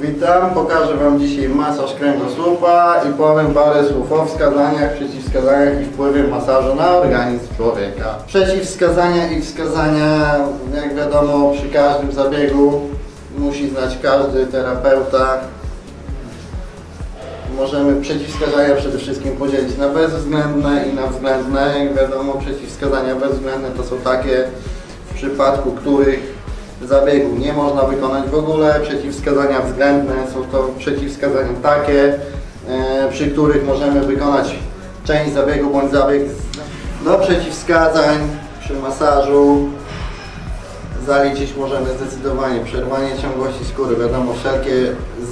Witam, pokażę Wam dzisiaj masaż kręgosłupa i powiem parę słów o wskazaniach, przeciwwskazaniach i wpływie masażu na organizm człowieka. Przeciwwskazania i wskazania, jak wiadomo, przy każdym zabiegu musi znać każdy terapeuta. Możemy przeciwwskazania przede wszystkim podzielić na bezwzględne i na względne. Jak wiadomo, przeciwwskazania bezwzględne to są takie, w przypadku których zabiegu nie można wykonać w ogóle. Przeciwwskazania względne są to przeciwwskazania takie, e, przy których możemy wykonać część zabiegu bądź zabieg do przeciwwskazań przy masażu zaliczyć możemy zdecydowanie przerwanie ciągłości skóry. Wiadomo, wszelkie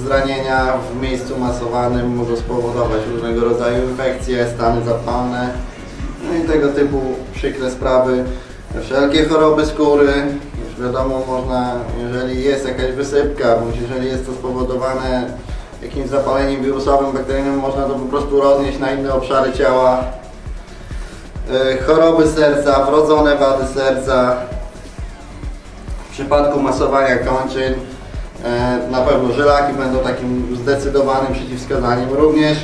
zranienia w miejscu masowanym mogą spowodować różnego rodzaju infekcje, stany zapalne no i tego typu przykre sprawy. Wszelkie choroby skóry, wiadomo, można, jeżeli jest jakaś wysypka, bądź jeżeli jest to spowodowane jakimś zapaleniem wirusowym, bakteryjnym, można to po prostu roznieść na inne obszary ciała. E, Choroby serca, wrodzone wady serca, w przypadku masowania kończyn e, na pewno żylaki będą takim zdecydowanym przeciwwskazaniem. Również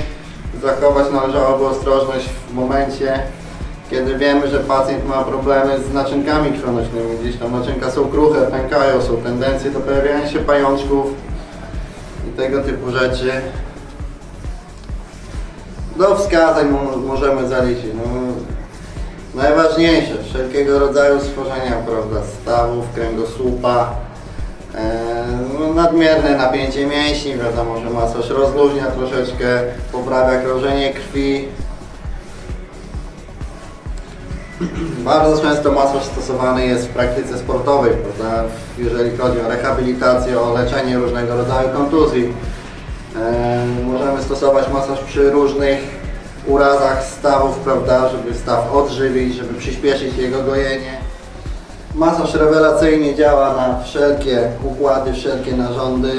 zachować należałoby ostrożność w momencie, kiedy wiemy, że pacjent ma problemy z naczynkami krwionośnymi. Gdzieś tam naczynka są kruche, pękają, są tendencje do pojawiania się pajączków i tego typu rzeczy. Do wskazań mo- możemy zaliczyć. No, Najważniejsze, wszelkiego rodzaju stworzenia, prawda, stawów, kręgosłupa, e, no, nadmierne napięcie mięśni, wiadomo, że masaż rozluźnia troszeczkę, poprawia krążenie krwi. Bardzo często masaż stosowany jest w praktyce sportowej, prawda, jeżeli chodzi o rehabilitację, o leczenie różnego rodzaju kontuzji. E, Możemy stosować masaż przy różnych urazach stawów, prawda, żeby staw odżywić, żeby przyspieszyć jego gojenie. Masaż rewelacyjnie działa na wszelkie układy, wszelkie narządy.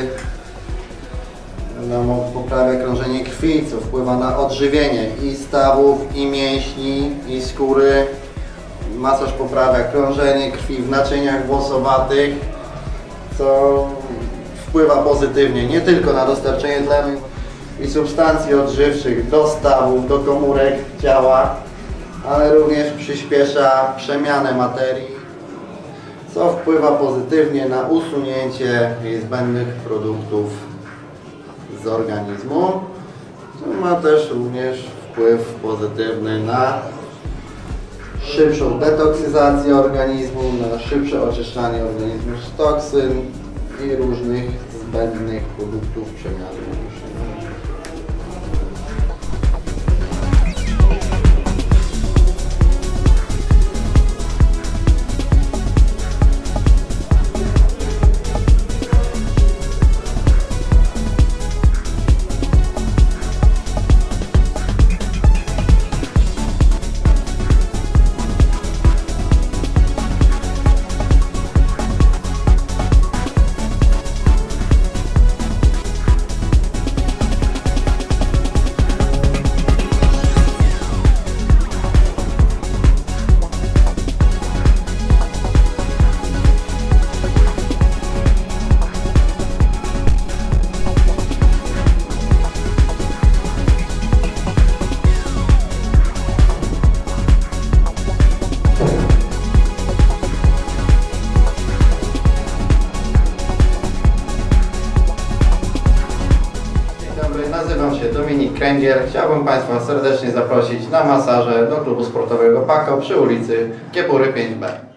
Wiadomo, poprawia krążenie krwi, co wpływa na odżywienie i stawów, i mięśni, i skóry. Masaż poprawia krążenie krwi w naczyniach włosowatych, co wpływa pozytywnie nie tylko na dostarczenie tlenu i substancji odżywczych do stawów, do komórek ciała, ale również przyspiesza przemianę materii, co wpływa pozytywnie na usunięcie niezbędnych produktów z organizmu, ma też również wpływ pozytywny na szybszą detoksyzację organizmu, na szybsze oczyszczanie organizmu z toksyn i różnych zbędnych produktów przemiany nazywam się Dominik Kręgiel. Chciałbym Państwa serdecznie zaprosić na masaże do klubu sportowego PAKO przy ulicy Kiepury 5B.